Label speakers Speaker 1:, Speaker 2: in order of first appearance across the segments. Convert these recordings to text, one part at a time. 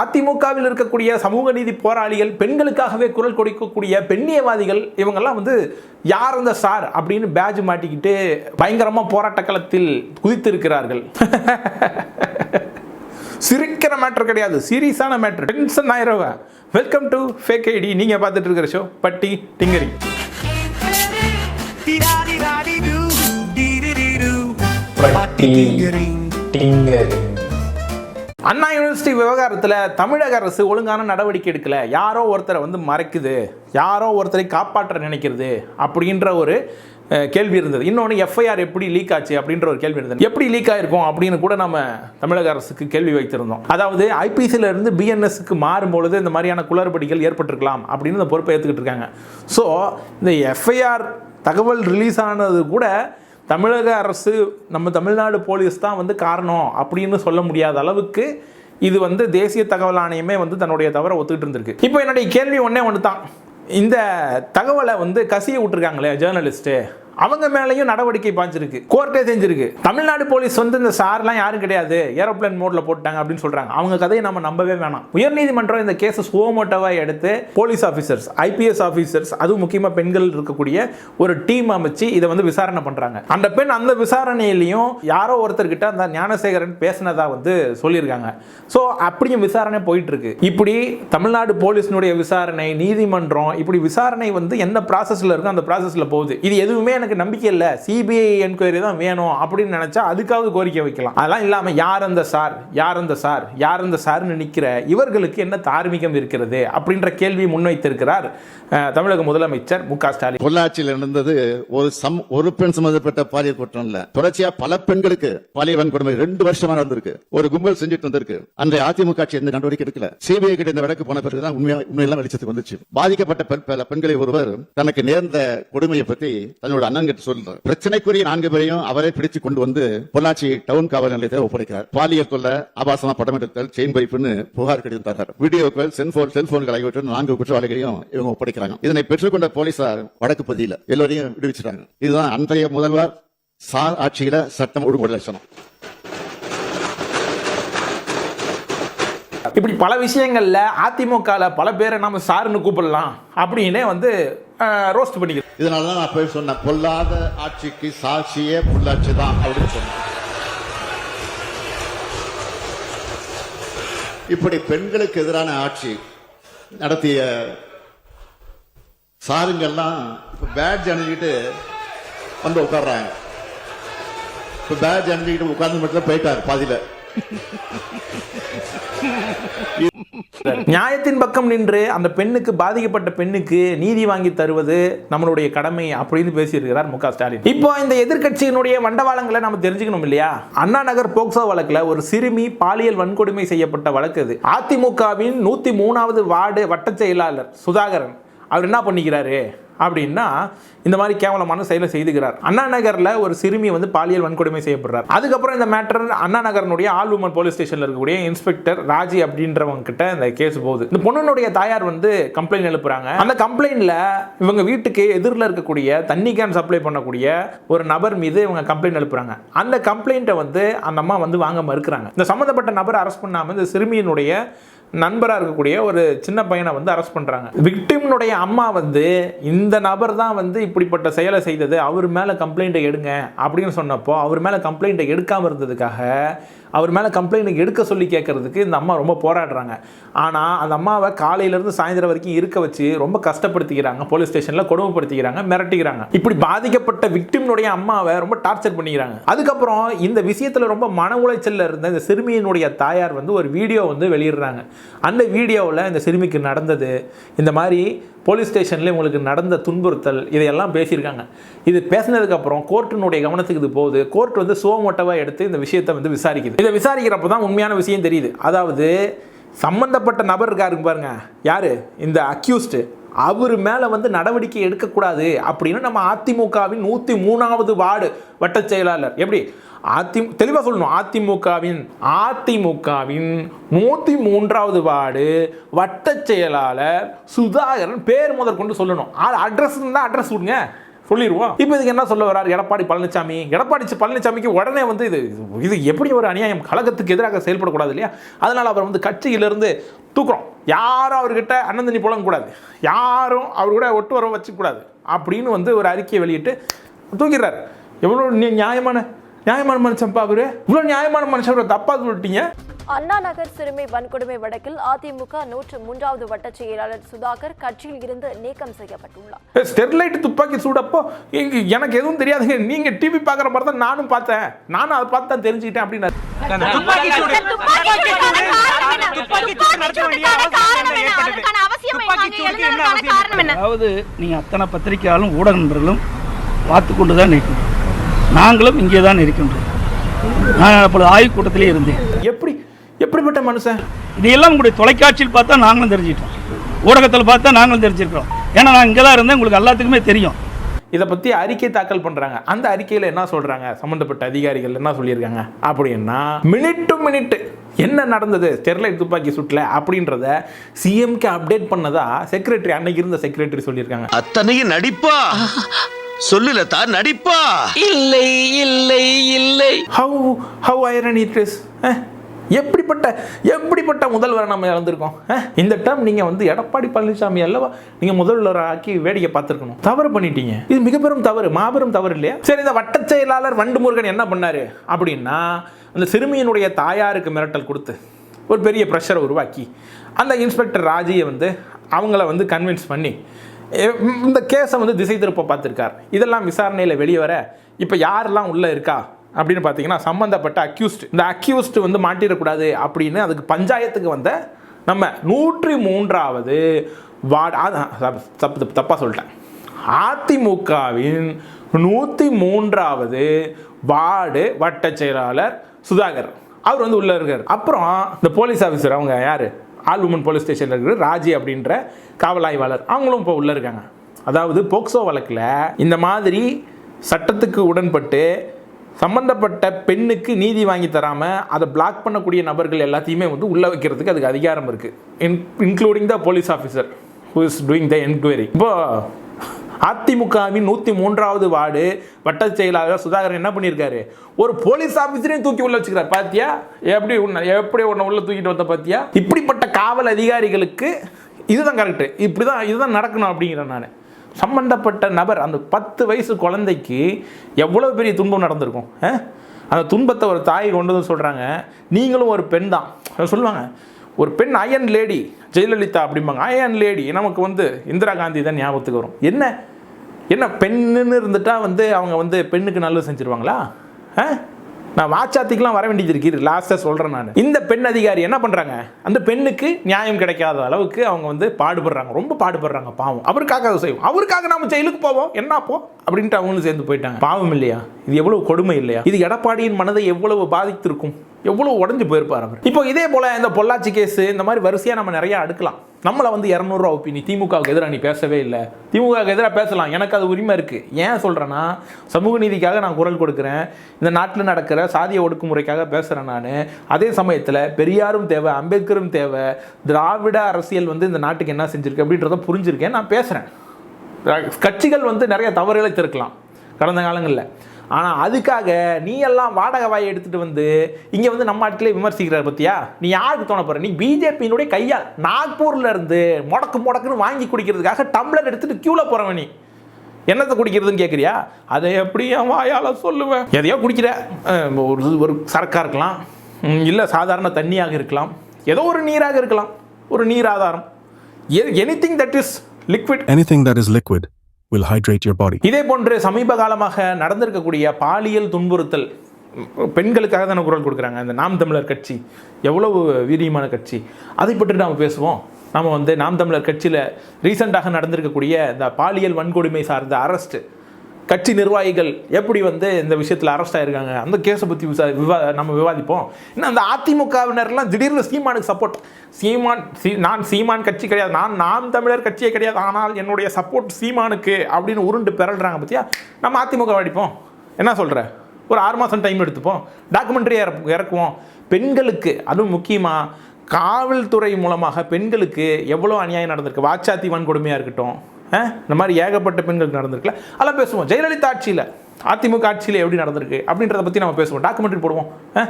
Speaker 1: அதிமுகவில் இருக்கக்கூடிய சமூக நீதி போராளிகள் பெண்களுக்காகவே குரல் கொடுக்கக்கூடிய பெண்ணியவாதிகள் இவங்கெல்லாம் வந்து யார் அந்த சார் அப்படின்னு பேட்ஜ் மாட்டிக்கிட்டு பயங்கரமா போராட்ட களத்தில் குதித்திருக்கிறார்கள். சிரிக்கிற மேட்டர் கிடையாது. சீரியஸான மேட்டர் டென்ஷன் ஆயிரவன் வெல்கம் டு ஃபேக் ஐடி நீங்க பார்த்துட்டு இருக்கிற ஷோ பட்டி டிங்கரி. பட்டி டிங்கரி. அண்ணா யூனிவர்சிட்டி விவகாரத்தில் தமிழக அரசு ஒழுங்கான நடவடிக்கை எடுக்கலை. யாரோ ஒருத்தரை வந்து மறைக்குது. யாரோ ஒருத்தரை காப்பாற்ற நினைக்கிறது அப்படின்ற ஒரு கேள்வி இருந்தது. இன்னொன்று எஃப்ஐஆர் எப்படி லீக் ஆச்சு அப்படின்ற ஒரு கேள்வி இருந்தது. எப்படி லீக் ஆயிருக்கும் அப்படின்னு கூட நம்ம தமிழக அரசுக்கு கேள்வி வைத்திருந்தோம். அதாவது ஐபிசியில இருந்து பிஎன்எஸ்க்கு மாறும்பொழுது இந்த மாதிரியான குளறுபடிகள் ஏற்பட்டிருக்கலாம் அப்படின்னு இந்த பொறுப்பை ஏற்றுக்கிட்டு இருக்காங்க. ஸோ இந்த எஃப்ஐஆர் தகவல் ரிலீஸ் ஆனது கூட தமிழக அரசு நம்ம தமிழ்நாடு போலீஸ் தான் வந்து காரணம் அப்படின்னு சொல்ல முடியாத அளவுக்கு இது வந்து தேசிய தகவல் ஆணையமே வந்து தன்னுடைய தவறை ஒத்துக்கிட்டு இருந்திருக்கு. இப்போ என்னுடைய கேள்வி ஒன்றே ஒன்று தான் இந்த தகவலை வந்து கசிய விட்டுருக்காங்களே ஜேர்னலிஸ்ட்டு அவங்க மேலேயும் நடவடிக்கை பாய்ச்சிருக்கு கோர்ட்டே செஞ்சிருக்கு. தமிழ்நாடு போலீஸ் வந்து இந்த சார்லாம் யாரும் கிடையாது. ஏரோப்ளேன் மோட்ல போட்டாங்க அப்படின்னு சொல்றாங்க. அவங்க கதையை நம்ம நம்பவே வேணாம். உயர்நீதிமன்றம் இந்த கேஸை சுவமோட்டோவா எடுத்து போலீஸ் ஆஃபீஸர்ஸ் ஐபிஎஸ் ஆஃபீஸர்ஸ் அதுவும் முக்கியமாக பெண்கள் இருக்கக்கூடிய ஒரு டீம் அமைச்சு இதை வந்து விசாரணை பண்றாங்க. அந்த பெண் அந்த விசாரணையிலையும் யாரோ ஒருத்தர்கிட்ட அந்த ஞானசேகரன் பேசினதா வந்து சொல்லியிருக்காங்க. ஸோ அப்படியும் விசாரணை போயிட்டு இருக்கு இப்படி தமிழ்நாடு போலீஸினுடைய விசாரணை நீதிமன்றம் இப்படி விசாரணை வந்து எந்த ப்ராசஸ்ல இருக்கோ அந்த ப்ராசஸ்ல போகுது. இது எதுவுமே எனக்கு நம்பிக்கை இல்லை. சிபிஐ என்கொயரி தான் வேணும் அப்படின்னு நினைச்சா அதுக்காவது கோரிக்கை வைக்கலாம். அதெல்லாம் இல்லாம யார் அந்த சார்? யார் அந்த சார்? யார் அந்த சார்னு நிற்கிற இவர்களுக்கு என்ன தார்மீகம் இருக்கிறது அப்படின்ற கேள்வி முன்வைத்திருக்கிறார் தமிழக முதலமைச்சர் மு க ஸ்டாலின்.
Speaker 2: பொள்ளாச்சியில் நடந்தது ஒரு சம் ஒரு பெண் சம்பந்தப்பட்ட பாலியல் குற்றம் இல்ல. தொடர்ச்சியா பல பெண்களுக்கு பாலியல் வன்கொடுமை ரெண்டு வருஷமா நடந்திருக்கு. ஒரு கும்பல் செஞ்சுட்டு வந்திருக்கு. அன்றைய அதிமுக ஆட்சி எந்த நடவடிக்கை எடுக்கல. சிபிஐ கிட்ட இந்த வழக்கு போன பிறகுதான் உண்மையா உண்மையெல்லாம் வெளிச்சத்துக்கு வந்துச்சு. பாதிக்கப்பட்ட பெண் பல பெண்களை ஒருவர் தனக்கு நேர்ந்த கொடுமையை பற்றி தன்னோட அண்ணன் சொல்றேன் சொல்றார். பிரச்சனைக்குரிய நான்கு பேரையும் அவரே பிடிச்சு கொண்டு வந்து பொள்ளாச்சி டவுன் காவல் நிலையத்தை ஒப்படைக்கிறார். பாலியல் தொல்லை ஆபாசமா படம் எடுத்தல் செயின் பைப்புன்னு புகார் கடிதம் தர்றார். வீடியோக்கள் செல்போன் செல்போன்கள் ஆகியவற்றில் நான்கு குற்றவாளிகளையும் இவங்க ஒப்படைக்கிறாங்க. இதனை பெற்றுக்கொண்ட போலீசார் வடக்கு பதியில எல்லோரையும் விடுவிச்சிட்டாங்க. இதுதான் அன்றைய முதல்வர் சார் ஆட்சியில சட்டம் ஒழுங்கு லட்சணம்.
Speaker 1: இப்படி பல விஷயங்கள்ல அதிமுகவில் பல பேரை நம்ம சாருன்னு கூப்பிடலாம். அப்படின்னே வந்து ரோஸ்ட் பண்ணிக்கிறது
Speaker 2: இதனாலதான் நான் போய் சொன்னேன் பொல்லாத ஆட்சிக்கு சாட்சியே பொள்ளாட்சி தான் அப்படின்னு சொன்னேன். இப்படி பெண்களுக்கு எதிரான ஆட்சி நடத்திய சாருங்கெல்லாம் இப்போ பேட்ஜ் அணிஞ்சிக்கிட்டு வந்து உட்காடுறாங்க இப்போ பேட்ஜ் அணிஞ்சிக்கிட்டு உட்கார்ந்து மட்டும் போயிட்டாரு பாதியில்.
Speaker 1: நியாயத்தின் பக்கம் நின்று அந்த பெண்ணுக்கு பாதிக்கப்பட்ட பெண்ணுக்கு நீதி வாங்கி தருவது நம்மளுடைய கடமை அப்படின்னு பேசியிருக்கிறார் மு க ஸ்டாலின். இப்போ இந்த எதிர்க்கட்சியினுடைய வண்டவாளங்களை நம்ம தெரிஞ்சுக்கணும் இல்லையா? அண்ணா நகர் போக்சோ வழக்குல ஒரு சிறுமி பாலியல் வன்கொடுமை செய்யப்பட்ட வழக்கு இது. அதிமுகவின் நூத்தி மூணாவது வார்டு வட்ட செயலாளர் சுதாகரன் அவர் என்ன பண்ணிக்கிறாரு? அப்படின்னா இந்த மாதிரி கேவலமான செயலை செய்துகிறார். அண்ணா நகரில் ஒரு சிறுமி வந்து பாலியல் வன்கொடுமை செய்யப்படுறார். அதுக்கப்புறம் இந்த மேட்டர் அண்ணா நகரனுடைய ஆல் உமன் போலீஸ் ஸ்டேஷனில் இருக்கக்கூடிய இன்ஸ்பெக்டர் ராஜி அப்படின்றவங்க கிட்ட இந்த கேஸ் போகுது. இந்த பொண்ணுடைய தாயார் வந்து கம்ப்ளைண்ட் எழுப்புறாங்க. அந்த கம்ப்ளைண்ட்ல இவங்க வீட்டுக்கு எதிரில் இருக்கக்கூடிய தண்ணி கேன் சப்ளை பண்ணக்கூடிய ஒரு நபர் மீது இவங்க கம்ப்ளைண்ட் எழுப்புறாங்க. அந்த கம்ப்ளைண்ட்டை வந்து அந்த அம்மா வந்து வாங்க மறுக்கிறாங்க. இந்த சம்மந்தப்பட்ட நபர் அரெஸ்ட் பண்ணாமல் இந்த சிறுமியினுடைய நண்பராக இருக்கக்கூடிய ஒரு சின்ன பையனை வந்து அரெஸ்ட் பண்ணுறாங்க விக்டிம்னுடைய அம்மா வந்து இந்த நபர் தான் வந்து இப்படிப்பட்ட செயலை செய்தது அவர் மேலே கம்ப்ளைண்ட்டை எடுங்க அப்படின்னு சொன்னப்போ அவர் மேலே கம்ப்ளைண்ட்டை எடுக்காமல் இருந்ததுக்காக அவர் மேலே கம்ப்ளைண்ட் எடுக்க சொல்லி கேட்கறதுக்கு இந்த அம்மா ரொம்ப போராடுறாங்க. ஆனால் அந்த அம்மாவை காலையிலேருந்து சாயந்தரம் வரைக்கும் இருக்க வச்சு ரொம்ப கஷ்டப்படுத்திக்கிறாங்க. போலீஸ் ஸ்டேஷனில் கொடுமைப்படுத்திக்கிறாங்க மிரட்டிக்கிறாங்க. இப்படி பாதிக்கப்பட்ட விக்டிம்னுடைய அம்மாவை ரொம்ப டார்ச்சர் பண்ணிக்கிறாங்க. அதுக்கப்புறம் இந்த விஷயத்தில் ரொம்ப மன உளைச்சலில் இருந்த இந்த சிறுமியினுடைய தாயார் வந்து ஒரு வீடியோ வந்து வெளியிடுறாங்க. அந்த வீடியோவில் இந்த சிறுமிக்கு நடந்தது இந்த மாதிரி போலீஸ் ஸ்டேஷனில் உங்களுக்கு நடந்த துன்புறுத்தல் இதையெல்லாம் பேசியிருக்காங்க. இது பேசினதுக்கப்புறம் கோர்ட்டினுடைய கவனத்துக்கு இது போகுது. கோர்ட் வந்து சுவமோட்டவாக எடுத்து இந்த விஷயத்தை வந்து விசாரிக்குது. இதை விசாரிக்கிறப்ப தான் உண்மையான விஷயம் தெரியுது. அதாவது சம்பந்தப்பட்ட நபர் இருக்காருங்க பாருங்க. யார்? இந்த அக்யூஸ்டு அவர் மேலே வந்து நடவடிக்கை எடுக்கக்கூடாது அப்படின்னு நம்ம அதிமுகவின் நூற்றி மூணாவது வார்டு வட்ட செயலாளர். எப்படி? அதி தெளிவாக சொல்லணும். அதிமுகவின் அதிமுகவின் நூற்றி மூன்றாவது வார்டு வட்ட செயலாளர் சுதாகரன் பேர் முதற்கொண்டு சொல்லணும். அட்ரஸ் இருந்தால் அட்ரஸ் விடுங்க சொல்லிடுவோம் இப்போ இதுக்கு என்ன சொல்ல வர்றார்? எடப்பாடி பழனிசாமி எடப்பாடி பழனிசாமிக்கு உடனே வந்து இது இது எப்படி ஒரு அநியாயம்? கழகத்துக்கு எதிராக செயல்படக்கூடாது இல்லையா? அதனால் அவர் வந்து கட்சியிலிருந்து தூக்குறோம். யாரும் அவர்கிட்ட அண்ணன் தண்ணி புழங்கக்கூடாது யாரும் அவர் கூட ஒட்டு வர வச்சுக்கூடாது அப்படின்னு வந்து ஒரு அறிக்கையை வெளியிட்டு தூக்கிடுறாரு. எவ்வளோ நியாயமான நியாயமான மனுஷன்ப்பா அவரு? இவ்வளோ நியாயமான மனுஷன் அவரை சொல்லிட்டீங்க.
Speaker 3: அண்ணா நகர் சிறுமி வன்கொடுமை வழக்கில் அதிமுக நூற்று மூன்றாவது வட்டச் செயலாளர் சுதாகர் கட்சியில் இருந்து நீக்கம் செய்யப்பட்டுள்ளார்.
Speaker 1: ஸ்டெர்லைட் துப்பாக்கி சூடப்போ எனக்கு எதுவும் தெரியாதுங்க. நீங்க டிவி பார்க்குற மாதிரி தான் நானும் பார்த்தேன். நானும் அதை பார்த்து தான் தெரிஞ்சுக்கிட்டேன்
Speaker 4: அவசியம்
Speaker 5: அதாவது நீங்கள் அத்தனை பத்திரிகையாளரும் ஊடக நண்பர்களும் பார்த்து கொண்டு தான் இருக்கிறோம் நாங்களும் இங்கே தான் இருக்கின்றோம். நான் அப்பொழுது ஆய்வுக் கூட்டத்திலே இருந்தேன்.
Speaker 1: எப்படி எப்படிப்பட்ட மனுஷன்?
Speaker 5: இதையெல்லாம் உங்களுடைய தொலைக்காட்சியில் பார்த்தா நாங்களும் தெரிஞ்சிட்டோம் ஊடகத்தில் பார்த்தா நாங்களும் தெரிஞ்சிருக்கிறோம். ஏன்னா நான் இங்கே தான் இருந்தேன் உங்களுக்கு எல்லாத்துக்குமே தெரியும்.
Speaker 1: இதை பற்றி அறிக்கை தாக்கல் பண்ணுறாங்க அந்த அறிக்கையில் என்ன சொல்கிறாங்க சம்மந்தப்பட்ட அதிகாரிகள் என்ன சொல்லியிருக்காங்க? அப்படின்னா மினிட் டு மினிட் என்ன நடந்தது? ஸ்டெர்லைட் துப்பாக்கி சுட்டில் அப்படின்றத சிஎம்க்கு அப்டேட் பண்ணதா செக்ரட்டரி அன்னைக்கு இருந்த செக்ரட்டரி சொல்லியிருக்காங்க.
Speaker 6: அத்தனையும் நடிப்பா? சொல்லுல தான் நடிப்பா?
Speaker 7: இல்லை இல்லை இல்லை.
Speaker 1: How how iron it is எப்படிப்பட்ட எப்படிப்பட்ட முதல்வரை நம்ம இழந்திருக்கோம்? இந்த டேர்ம் நீங்கள் வந்து எடப்பாடி பழனிசாமி அல்லவா? நீங்கள் முதல்வர் ஆக்கி வேடிக்கை பார்த்துருக்கணும். தவறு பண்ணிட்டீங்க. இது மிக பெரும் தவறு மாபெரும் தவறு இல்லையா? சரி இந்த வட்டச் செயலாளர் வண்டு முருகன் என்ன பண்ணாரு? அப்படின்னா அந்த சிறுமியினுடைய தாயாருக்கு மிரட்டல் கொடுத்து ஒரு பெரிய ப்ரெஷரை உருவாக்கி அந்த இன்ஸ்பெக்டர் ராஜியை வந்து அவங்கள வந்து கன்வின்ஸ் பண்ணி எ- இந்த கேஸை வந்து திசை திருப்ப பார்த்துருக்கார். இதெல்லாம் விசாரணையில் வெளியே வர இப்போ யாரெல்லாம் உள்ளே இருக்கா? அப்படின்னு பார்த்தீங்கன்னா சம்மந்தப்பட்ட அக்யூஸ்ட் இந்த அக்யூஸ்ட் வந்து மாட்டிடக்கூடாது அப்படின்னு அதுக்கு பஞ்சாயத்துக்கு வந்த நம்ம நூற்றி மூன்றாவது வார்டு அதான் தப்பு தப்பாக சொல்லிட்டேன். அதிமுகவின் நூற்றி மூன்றாவது வார்டு வட்ட செயலாளர் சுதாகர். அவர் வந்து உள்ளே இருக்கார். அப்புறம் இந்த போலீஸ் ஆஃபீஸர் அவங்க யார்? ஆல் உமன் போலீஸ் ஸ்டேஷனில் இருக்கிற ராஜி அப்படின்ற காவல் ஆய்வாளர். அவங்களும் இப்போ உள்ளே இருக்காங்க. அதாவது போக்சோ வழக்கில் இந்த மாதிரி சட்டத்துக்கு உடன்பட்டு சம்பந்தப்பட்ட பெண்ணுக்கு நீதி வாங்கி தராமல் அதை பிளாக் பண்ணக்கூடிய நபர்கள் எல்லாத்தையுமே வந்து உள்ளே வைக்கிறதுக்கு அதுக்கு அதிகாரம் இருக்குது in including the police officer who is doing the enquiry இப்போ அதிமுகவின் நூற்றி மூன்றாவது வார்டு வட்ட செயலாளர் சுதாகர் என்ன பண்ணியிருக்காரு? ஒரு போலீஸ் ஆஃபீஸரையும் தூக்கி உள்ள வச்சுக்கிறார். பாத்தியா? எப்படி உன்னை எப்படி உன்னை உள்ள தூக்கிட்டு வந்த பாத்தியா? இப்படிப்பட்ட காவல் அதிகாரிகளுக்கு இதுதான் கரெக்டு இப்படி தான் இதுதான் நடக்கணும் அப்படிங்கிறேன் நான். சம்பந்தப்பட்ட நபர் அந்த பத்து வயசு குழந்தைக்கு எவ்வளோ பெரிய துன்பம் நடந்திருக்கும் ஆ? அந்த துன்பத்தை ஒரு தாய் கொண்டு வந்து சொல்கிறாங்க நீங்களும் ஒரு பெண் தான். அதை சொல்லுவாங்க. ஒரு பெண் அயன் லேடி ஜெயலலிதா அப்படிம்பாங்க. அயன் லேடி நமக்கு வந்து இந்திரா காந்தி தான் ஞாபகத்துக்கு வரும். என்ன? என்ன? பெண்ணுன்னு இருந்துட்டால் வந்து அவங்க வந்து பெண்ணுக்கு நல்லது செஞ்சுருவாங்களா? ஆ? நான் வாச்சாத்திக்கெலாம் வர வேண்டியது இருக்கு. லாஸ்ட்டாக சொல்கிறேன் நான். இந்த பெண் அதிகாரி என்ன பண்ணுறாங்க அந்த பெண்ணுக்கு நியாயம் கிடைக்காத அளவுக்கு அவங்க வந்து பாடுபடுறாங்க. ரொம்ப பாடுபடுறாங்க பாவம். அவருக்காக அதை செய்வோம். அவருக்காக நம்ம ஜெயிலுக்கு போவோம். என்ன போ அப்படின்ட்டு அவங்களும் சேர்ந்து போயிட்டாங்க. பாவம் இல்லையா? இது எவ்வளவு கொடுமை இல்லையா? இது எடப்பாடியின் மனதை எவ்வளவு பாதித்திருக்கும்? எவ்வளோ உடஞ்சு போயிருப்பார் அவர். இப்போ இதே போல் இந்த பொள்ளாச்சி கேஸ் இந்த மாதிரி வரிசையாக நம்ம நிறையா அடுக்கலாம். நம்மளை வந்து இரநூறுவா ஒப்பி நீ திமுகவுக்கு எதிராக நீ பேசவே இல்லை. திமுகவுக்கு எதிராக பேசலாம். எனக்கு அது உரிமை இருக்குது ஏன் சொல்கிறேன்னா சமூக நீதிக்காக நான் குரல் கொடுக்குறேன். இந்த நாட்டில் நடக்கிற சாதிய ஒடுக்குமுறைக்காக பேசுகிறேன் நான். அதே சமயத்தில் பெரியாரும் தேவை அம்பேத்கரும் தேவை. திராவிட அரசியல் வந்து இந்த நாட்டுக்கு என்ன செஞ்சிருக்கு அப்படின்றத புரிஞ்சிருக்கேன் நான் பேசுகிறேன் கட்சிகள் வந்து நிறைய தவறுகளை திருக்கலாம். கடந்த காலங்களில். ஆனால் அதுக்காக நீ எல்லாம் வாடகை வாயை எடுத்துகிட்டு வந்து இங்கே வந்து நம்ம இடத்துல விமர்சிக்கிறார் பத்தியா? நீ யாருக்கு தோண போகிற நீ பிஜேபியினுடைய கையால் நாக்பூரில் இருந்து முடக்கு முடக்குன்னு வாங்கி குடிக்கிறதுக்காக டம்ளர் எடுத்துட்டு க்யூவில் போகிறவன் நீ. என்னத்தை குடிக்கிறதுன்னு கேட்குறியா அதை எப்படி என் வாயால் சொல்லுவேன் எதையோ குடிக்கிற. ஒரு ஒரு சரக்காக இருக்கலாம். இல்லை சாதாரண தண்ணியாக இருக்கலாம். ஏதோ ஒரு நீராக இருக்கலாம். ஒரு நீர் ஆதாரம் anything that is liquid
Speaker 8: anything that is liquid will hydrate your body
Speaker 1: இதே போன்று சமீப காலமாக நடந்திருக்கக்கூடிய பாலியல் துன்புறுத்தல் பெண்களுக்காக தானே குரல் கொடுக்குறாங்க. இந்த நாம் தமிழர் கட்சி எவ்வளவு வீரியமான கட்சி. அதை பற்றி நாம் பேசுவோம். நாம் வந்து நாம் தமிழர் கட்சியில் ரீசெண்டாக நடந்திருக்கக்கூடிய இந்த பாலியல் வன்கொடுமை சார்ந்த அரஸ்ட்டு கட்சி நிர்வாகிகள் எப்படி வந்து இந்த விஷயத்தில் அரெஸ்ட் ஆயிருக்காங்க? அந்த கேஸை பற்றி விசா விவா நம்ம விவாதிப்போம். இன்னும் அந்த அதிமுகவினர்லாம் திடீர்னு சீமானுக்கு சப்போர்ட் சீமான் சீ நான் சீமான் கட்சி கிடையாது. நான் நாம் தமிழர் கட்சியே கிடையாது. ஆனால் என்னுடைய சப்போர்ட் சீமானுக்கு அப்படின்னு உருண்டு பிறல்றாங்க பற்றியா நம்ம அதிமுக அடிப்போம் என்ன சொல்கிற ஒரு ஆறு மாதம் டைம் எடுத்துப்போம். டாக்குமெண்ட்ரி இறக்குவோம். பெண்களுக்கு அதுவும் முக்கியமாக காவல்துறை மூலமாக பெண்களுக்கு எவ்வளோ அநியாயம் நடந்திருக்கு? வாச்சாத்தி வன்கொடுமையாக இருக்கட்டும். இந்த மாதிரி ஏகப்பட்ட பெண்களுக்கு நடந்திருக்குல்ல? அதெல்லாம் பேசுவோம். ஜெயலலிதா ஆட்சியில் அதிமுக ஆட்சியில் எப்படி நடந்திருக்கு? அப்படின்றத பற்றி நம்ம பேசுவோம். டாக்குமெண்ட்ரி போடுவோம். ஆ?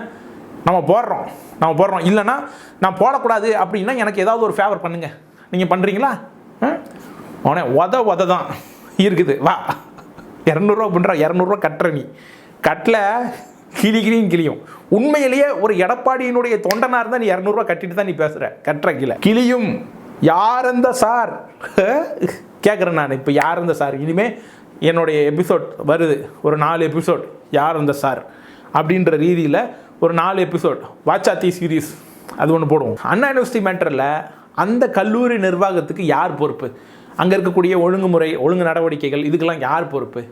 Speaker 1: நம்ம போடுறோம். நம்ம போடுறோம். இல்லைன்னா நான் போடக்கூடாது அப்படின்னா எனக்கு ஏதாவது ஒரு ஃபேவர் பண்ணுங்கள் நீங்கள் பண்ணுறீங்களா உடனே உத உத தான் இருக்குது. வா. இரநூறுவா பண்ணுற இரநூறுவா கட்டுற நீ. கட்டில் கிளி கிளியும் கிளியும். உண்மையிலேயே ஒரு எடப்பாடியினுடைய தொண்டனாக இருந்தால் நீ இரநூறுவா கட்டிட்டு தான் நீ பேசுகிற கட்டுற கீழே. கிளியும். யார் அந்த சார்? கேட்குறேன் நான். இப்போ யார் இந்த சார்? இனிமேல் என்னுடைய எபிசோட் வருது. ஒரு நாலு எபிசோட் யார் இந்த சார்? அப்படின்ற ரீதியில் ஒரு நாலு எபிசோட் வாட்சாத்தி சீரீஸ் அது ஒன்று போடுவோம். அண்ணா யூனிவர்சிட்டி மேட்டரில் அந்த கல்லூரி நிர்வாகத்துக்கு யார் பொறுப்பு? அங்கே இருக்கக்கூடிய ஒழுங்குமுறை ஒழுங்கு நடவடிக்கைகள் இதுக்கெல்லாம் யார் பொறுப்பு?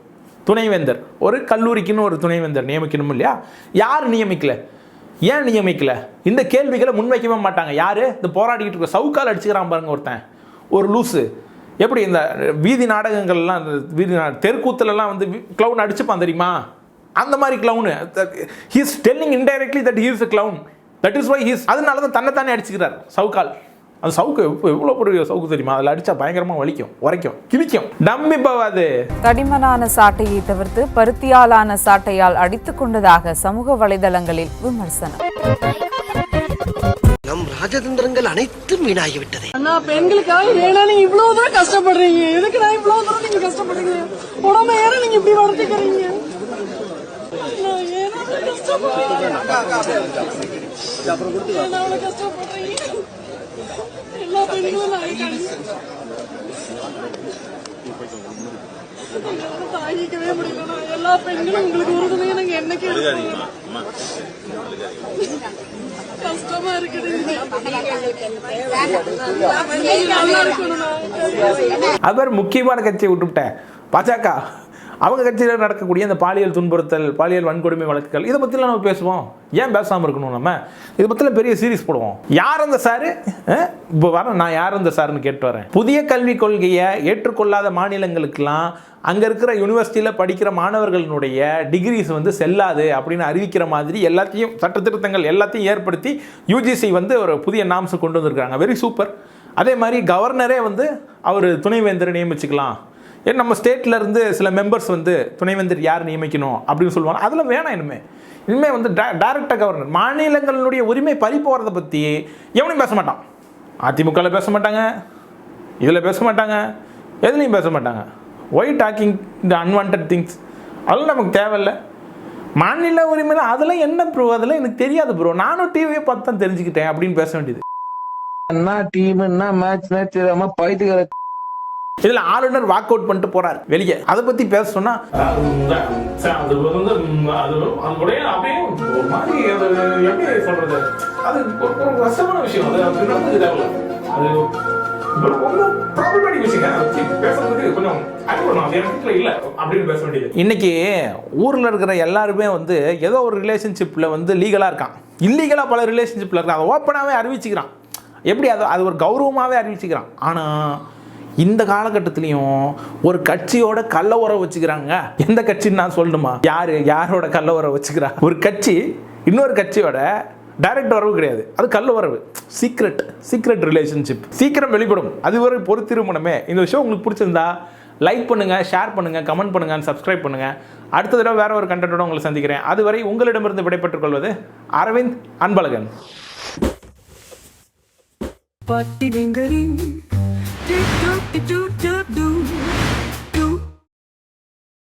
Speaker 1: துணைவேந்தர். ஒரு கல்லூரிக்குன்னு ஒரு துணைவேந்தர் நியமிக்கணும் இல்லையா? யார் நியமிக்கல? ஏன் நியமிக்கல? இந்த கேள்விகளை முன்வைக்கவே மாட்டாங்க. யார்? இந்த போராடிக்கிட்டு இருக்க சவுக்கால் அடிச்சுக்கிறான் பாருங்க ஒருத்தன். ஒரு லூசு. எப்படி இந்த வீதி நாடகங்கள்லாம் வீதி தெருக்கூத்துலலாம் வந்து க்ளவுன் அடிச்சுப்பான் தெரியுமா? அந்த மாதிரி clown he's telling indirectly that he's a clown that is why he's அதனால தான் தன்னைத்தானே அடிச்சுக்கிறார் சவுக்கால். அந்த சவுக்கு எவ்வளோ எவ்வளோ பெரிய சவுக்கு தெரியுமா? அதில் அடித்தா பயங்கரமாக வலிக்கும் உரைக்கும் கிழிக்கும். டம்மி போவாது.
Speaker 9: தடிமனான சாட்டையை தவிர்த்து பருத்தியாலான சாட்டையால் அடித்து கொண்டதாக சமூக வலைதளங்களில் விமர்சனம்.
Speaker 7: ராஜதந்திரங்கள் அனைத்தும் வீணாகிவிட்டது.
Speaker 4: அண்ணா பெண்களுக்காக ஏன்னா நீங்க இவ்வளவு தூரம் கஷ்டப்படுறீங்க. எதுக்கு நான் இவ்வளவு தூரம் நீங்க கஷ்டப்படுறீங்க? உடம்ப ஏற நீங்க இப்படி வளர்த்துக்கிறீங்க கஷ்டப்படுறீங்க. எல்லா பெண்களும் தாங்கிக்கவே முடியல எல்லா பெண்களும் உங்களுக்கு உறுதுணையை நாங்க என்னைக்கு எடுப்போம் கஷ்டமா இருக்குது நீங்க நல்லா இருக்கணும்
Speaker 1: அவர் முக்கியமான கட்சியை விட்டுவிட்டேன். பாஜக அவங்க கட்சியில் நடக்கக்கூடிய இந்த பாலியல் துன்புறுத்தல் பாலியல் வன்கொடுமை வழக்குகள் இதை பற்றிலாம் நம்ம பேசுவோம். ஏன் பேசாமல் இருக்கணும் நம்ம? இதை பற்றிலாம் பெரிய சீரிஸ் போடுவோம். யார் அந்த சாரு இப்போ வர நான் யார் அந்த சாருன்னு கேட்டு வரேன். புதிய கல்விக் கொள்கையை ஏற்றுக்கொள்ளாத மாநிலங்களுக்கெல்லாம் அங்கே இருக்கிற யூனிவர்சிட்டியில் படிக்கிற மாணவர்களினுடைய டிகிரிஸ் வந்து செல்லாது அப்படின்னு அறிவிக்கிற மாதிரி எல்லாத்தையும் சட்ட திருத்தங்கள் எல்லாத்தையும் ஏற்படுத்தி யூஜிசி வந்து ஒரு புதிய நாம்ஸ் கொண்டு வந்திருக்காங்க வெரி சூப்பர் அதே மாதிரி கவர்னரே வந்து அவர் துணைவேந்தரை நியமிச்சுக்கலாம். ஏன் நம்ம ஸ்டேட்லேருந்து சில மெம்பர்ஸ் வந்து துணைவேந்தர் யார் நியமிக்கணும் அப்படின்னு சொல்லுவாங்க. அதில் வேணாம் இனிமே. இனிமே வந்து டைரக்டாக கவர்னர் மாநிலங்களினுடைய உரிமை பறி போகிறத பற்றி எவனையும் பேச மாட்டான். அதிமுகவில் பேச மாட்டாங்க. இதில் பேச மாட்டாங்க. எதுலேயும் பேச மாட்டாங்க. Why talking the unwanted things அதெல்லாம் நமக்கு தேவையில்லை. மாநில உரிமையில அதெல்லாம் என்ன ப்ரோ அதெல்லாம் எனக்கு தெரியாது ப்ரோ நானும் டிவியை பார்த்து தான் தெரிஞ்சுக்கிட்டேன் அப்படின்னு பேச வேண்டியது.
Speaker 10: என்ன டீம் என்ன மேட்ச் மேட்ச் தெரியாம பைத்துக்கிற
Speaker 1: இதுல ஆளுநர் வாக் அவுட் பண்ணிட்டு போறாரு வெளியே. அதை பத்தி பேச சொன்னா அது வந்து அது அதனுடைய அப்படியே ஒரு மாதிரி அது எப்படி சொல்றது அது ஒரு ஒரு கஷ்டமான விஷயம் அது அப்படின்னு இன்னைக்கு ஊர்ல இருக்கிற எல்லாருமே வந்து ஏதோ ஒரு ரிலேஷன்ஷிப்ல வந்து லீகலா இருக்கான். இல்லீகலா பல ரிலேஷன்ஷிப்ல இருக்கான். அதை ஓப்பனாவே அறிவிச்சுக்கிறான். எப்படி அது? அது ஒரு கௌரவமாவே அறிவிச்சுக்கிறான். ஆனா இந்த காலகட்டத்திலையும் ஒரு கட்சியோட கள்ள உறவு வச்சுக்கிறாங்க. எந்த கட்சின்னு நான் சொல்லணுமா? யாரு? யாரோட கள்ள உறவு வச்சுக்கிறா ஒரு கட்சி இன்னொரு கட்சியோட டைரக்ட் வரவு கிடையாது. அது கள்ள வரவு. சீக்ரெட் சீக்ரெட் ரிலேஷன்ஷிப் சீக்கிரம் வெளிப்படும். அது வரை பொறுத்திருமணமே இந்த விஷயம் உங்களுக்கு பிடிச்சிருந்தா லைக் பண்ணுங்கள் ஷேர் பண்ணுங்கள் கமெண்ட் பண்ணுங்கள் சப்ஸ்கிரைப் பண்ணுங்கள் அடுத்த தடவை வேறு ஒரு கண்டென்ட்டோட உங்களை சந்திக்கிறேன். அதுவரை உங்களிடமிருந்து விடைபெற்றுக் கொள்வது அரவிந்த் அன்பழகன்.
Speaker 4: But